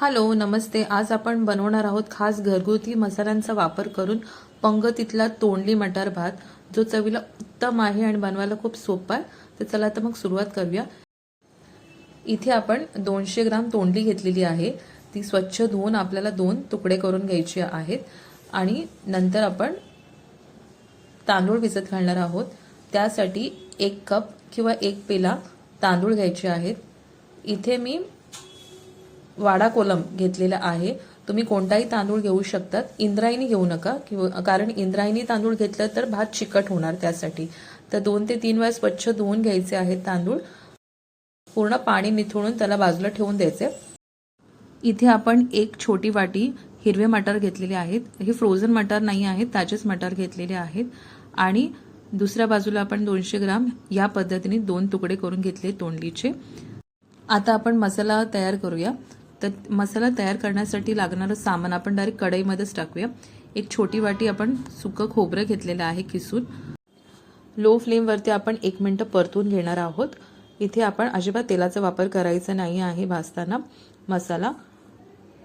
Hello नमस्ते. आज आपण बनवणार आहोत खास घरगुती मसाल्यांचा वापर करून पंगतीतला तोंडली मटार भात जो चवीला उत्तम आहे आणि बनवायला खूप सोपा आहे. तर चला तर मग सुरुवात करूया. इथे आपण दोनशे ग्राम तोंडली घेतलेली आहे. ती स्वच्छ धुवून आपल्याला दोन तुकडे करून घ्यायचे आहेत. आणि नंतर आपण तांदूळ भिजत घालणार आहोत. त्यासाठी एक कप किंवा एक पेला तांदूळ घ्यायचे आहेत. इथे मी वाडा कोलम घेतलेला आहे. तुम्ही कोणताही तांदूळ घेऊ शकतात इंद्रायणी घेऊ नका किंवा कारण इंद्रायणी तांदूळ घेतलं तर भात चिकट होणार त्यासाठी. तर दोन ते तीन वेळा स्वच्छ धुवून घ्यायचे आहेत तांदूळ. पूर्ण पाणी निथळून त्याला बाजूला ठेवून द्यायचे. इथे आपण एक छोटी वाटी हिरवे मटार घेतलेले आहेत. हे फ्रोझन मटार नाही आहेत ताजेच मटार घेतलेले आहेत. आणि दुसऱ्या बाजूला आपण दोनशे ग्राम या पद्धतीने दोन तुकडे करून घेतले तोंडलीचे. आता आपण मसाला तयार करूया. तर मसाला तयार करण्यासाठी लागणारं सामान आपण डायरेक्ट कढईमध्येच टाकूया. एक छोटी वाटी आपण सुकं खोबरं घेतलेलं आहे किसून. लो फ्लेमवरती आपण एक मिनटं परतून घेणार आहोत. इथे आपण अजिबात तेलाचा वापर करायचा नाही आहे भाजताना. मसाला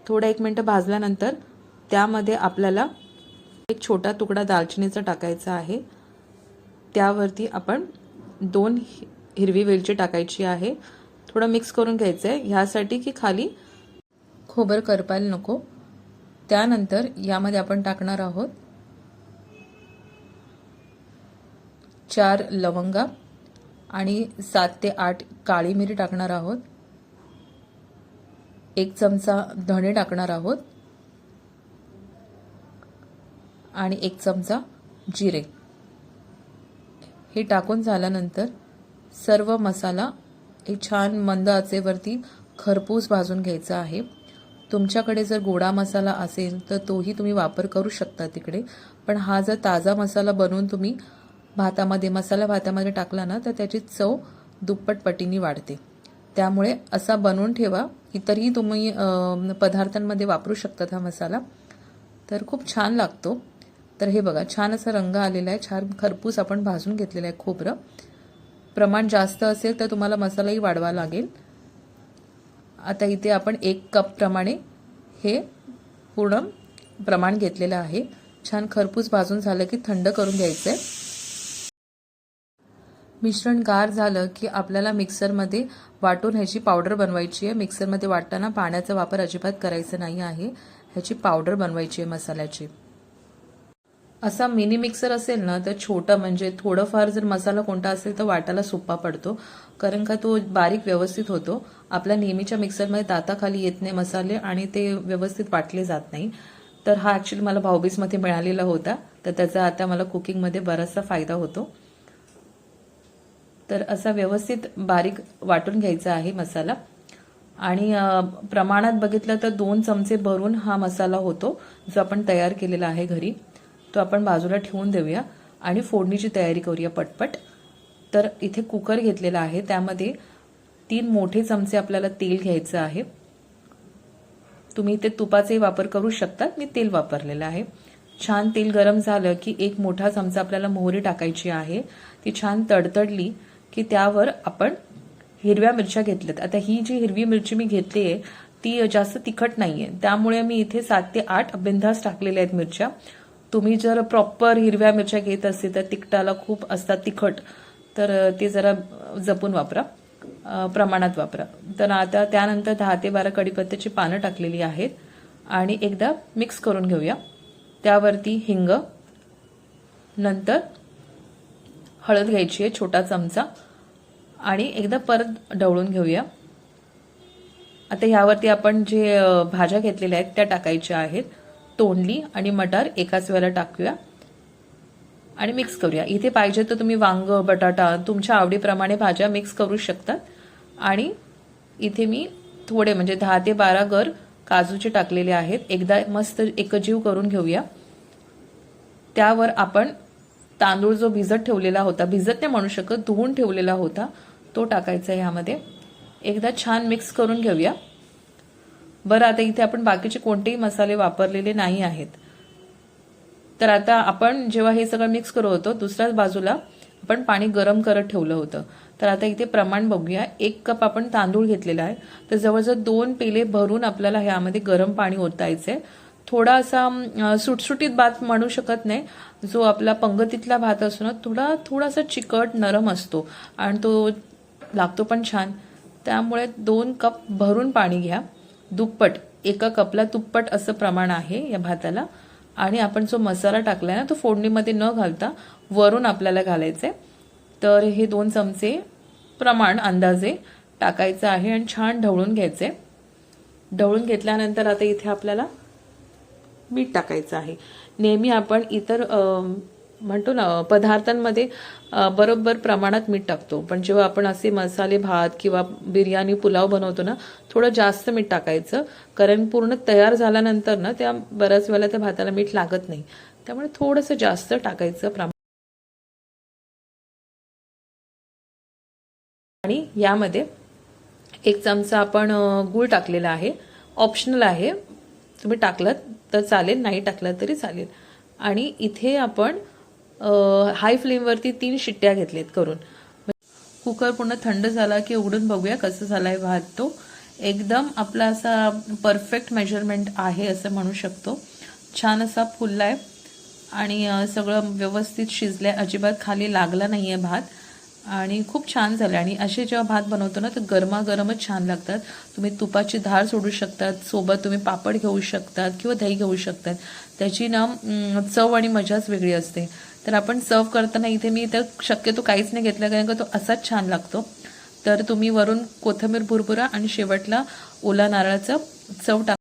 थोडा एक मिनटं भाजल्यानंतर त्यामध्ये आपल्याला एक छोटा तुकडा दालचिनीचा टाकायचा आहे. त्यावरती आपण दोन हिरवी वेलची टाकायची आहे. थोडं मिक्स करून घ्यायचं आहे ह्यासाठी की खाली खोबर करपायला नको. त्यानंतर यामध्ये आपण टाकणार आहोत चार लवंगा आणि सात ते आठ काळी मिरी टाकणार आहोत. एक चमचा धणे टाकणार आहोत. आणि एक चमचा जिरे. हे टाकून झाल्यानंतर सर्व मसाला हे छान मंद आचेवरती खरपूस भाजून घ्यायचा आहे. तुमच्याकडे जर गोडा मसाला असेल तर तोही तुम्ही वापर करू शकता तिकडे. पण हा जर ताजा मसाला बनवून तुम्ही भातामध्ये मसाला भातामध्ये टाकला ना तर त्याची चव दुप्पट पटीने वाढते. त्यामुळे असा बनवून ठेवा इतरही तुम्ही पदार्थांमध्ये वापरू शकतात हा मसाला. तर खूप छान लागतो. तर हे बघा छान असा रंग आलेला आहे. छान खरपूस आपण भाजून घेतलेला आहे खोबरं. प्रमाण जास्त असेल तर तुम्हाला मसालाही वाढवा लागेल. आता इथे आपण एक कप प्रमाणे हे पूर्ण प्रमाण घेतलेलं आहे. छान खरपूस भाजून झालं की थंड करून घ्यायचं आहे मिश्रण गार झालं की आपल्याला मिक्सरमध्ये वाटून ह्याची पावडर बनवायची आहे. मिक्सरमध्ये वाटताना पाण्याचा वापर अजिबात करायचा नाही आहे. ह्याची पावडर बनवायची आहे मसाल्याची. असा मिनी मिक्सर असेल ना तर छोटं म्हणजे थोडंफार जर मसाला कोणता असेल तर वाटायला सोपा पडतो. कारण का तो बारीक व्यवस्थित होतो. आपल्या नेहमीच्या मिक्सरमध्ये दाताखाली येत नाही मसाले आणि ते व्यवस्थित वाटले जात नाही. तर हा ॲक्च्युली मला भाऊबीजमध्ये मिळालेला होता. तर त्याचा आता मला कुकिंगमध्ये बराचसा फायदा होतो. तर असा व्यवस्थित बारीक वाटून घ्यायचा आहे मसाला. आणि प्रमाणात बघितलं तर दोन चमचे भरून हा मसाला होतो जो आपण तयार केलेला आहे घरी. तो आपण बाजूला ठेवून देऊया आणि फोडणीची तयारी करूया पटपट. तर इथे कुकर घेतलेला आहे. त्यामध्ये तीन मोठे चमचे आपल्याला तेल घ्यायचं आहे. तुम्ही इथे तुपाचाही वापर करू शकतात. मी तेल वापरलेलं आहे. छान तेल गरम झालं की एक मोठा चमचा आपल्याला मोहरी टाकायची आहे. ती छान तडतडली की त्यावर आपण हिरव्या मिरच्या घेतल्यात. आता ही जी हिरवी मिरची मी घेतली आहे ती जास्त तिखट नाही आहे त्यामुळे मी इथे सात ते आठ बिंधास टाकलेल्या आहेत मिरच्या. तुम्ही जर प्रॉपर हिरव्या मिरच्या घेत असतील तर तिखटाला खूप असतात तिखट. तर ते जरा जपून वापरा. प्रमाणात वापरा. तर आता त्यानंतर दहा ते बारा कडीपत्त्याची पानं टाकलेली आहेत आणि एकदा मिक्स करून घेऊया. त्यावरती हिंग नंतर हळद घ्यायची आहे छोटा चमचा आणि एकदा परत ढवळून घेऊया. आता ह्यावरती आपण जे भाज्या घेतलेल्या आहेत त्या टाकायच्या आहेत. तोंडली आणि मटार एकाच वेळेला टाकूया. आणि मिक्स करूया. इथे पाहिजे तर तुम्ही वांग बटाटा तुमच्या आवडीप्रमाणे भाज्या मिक्स करू शकतात आणि इथे मी थोडे म्हणजे दहा ते बारा गर काजूचे टाकलेले आहेत. एकदा मस्त एकजीव करून घेऊया. त्यावर आपण तांदूळ जो भिजत ठेवलेला होता भिजत नाही म्हणू शकत धुवून ठेवलेला होता तो टाकायचा ह्यामध्ये. एकदा छान मिक्स करून घेऊया. बरं आता इथे आपण बाकीचे कोणतेही मसाले वापरलेले नाही आहेत. तर आता आपण जेव्हा हे सगळं मिक्स करत होतो दुसऱ्याच बाजूला आपण पाणी गरम करत ठेवलं होतं. तर आता इथे प्रमाण बघूया. एक कप आपण तांदूळ घेतलेला आहे. तर जवळजवळ दोन पेले भरून आपल्याला ह्यामध्ये गरम पाणी ओतायचंय. थोडा असा सुटसुटीत भात म्हणू शकत नाही. जो आपला पंगतीतला भात असतो ना थोडा थोडासा चिकट नरम असतो. आणि तो लागतो पण छान. त्यामुळे दोन कप भरून पाणी घ्या. दुप्पट एका कपला दुप्पट असं प्रमाण आहे या भाताला. आणि आपण जो मसाला टाकलाय ना तो फोडणीमध्ये न घालता वरून आपल्याला घालायचंय. तर हे दोन चमचे प्रमाण अंदाजे टाकायचं आहे आणि छान ढवळून घ्यायचे. ढवळून घेतल्यानंतर आता इथे आपल्याला मीठ टाकायचं आहे. नेहमी आपण इतर म्हणतो ना पदार्थांमध्ये बरोबर प्रमाणात मीठ टाकतो. पण जेव्हा आपण असे मसाले भात किंवा बिर्याणी पुलाव बनवतो ना थोडं जास्त मीठ टाकायचं. कारण पूर्ण तयार झाल्यानंतर ना त्या बऱ्याच वेळेला त्या भाताला मीठ लागत नाही. त्यामुळे थोडंसं जास्त टाकायचं प्रमाण. यामध्ये एक चमचा आपण गूळ टाकलेला आहे. ऑप्शनल आहे. तुम्ही टाकलात तर चालेल नाही टाकलं तरी चालेल. आणि इथे आपण हाय फ्लेमवरती तीन शिट्ट्या घेतलेत करून. कुकर पूर्ण थंड झाला की उघडून बघूया कसं झालाय भात तो. एकदम आपला असा परफेक्ट मेजरमेंट आहे असं म्हणू शकतो. छान असा फुललाय. आणि सगळं व्यवस्थित शिजलंय. अजिबात खाली लागला नाहीये भात. आणि खूप छान झालं आणि असे जेव्हा भात बनवतो ना तर गरमागरमच छान लागतात. तुम्ही तुपाची धार सोडू शकतात सोबत तुम्ही पापड घेऊ शकतात किंवा दही घेऊ शकतात. त्याची ना चव आणि मजाच वेगळी असते. तर आपण सर्व करताना इथे मी तर शक्यतो काहीच नाही घेतलं कारण का तो असाच छान लागतो. तर तुम्ही वरून कोथिंबीर भुरभुरा आणि शेवटला ओला नारळाचं चव टाक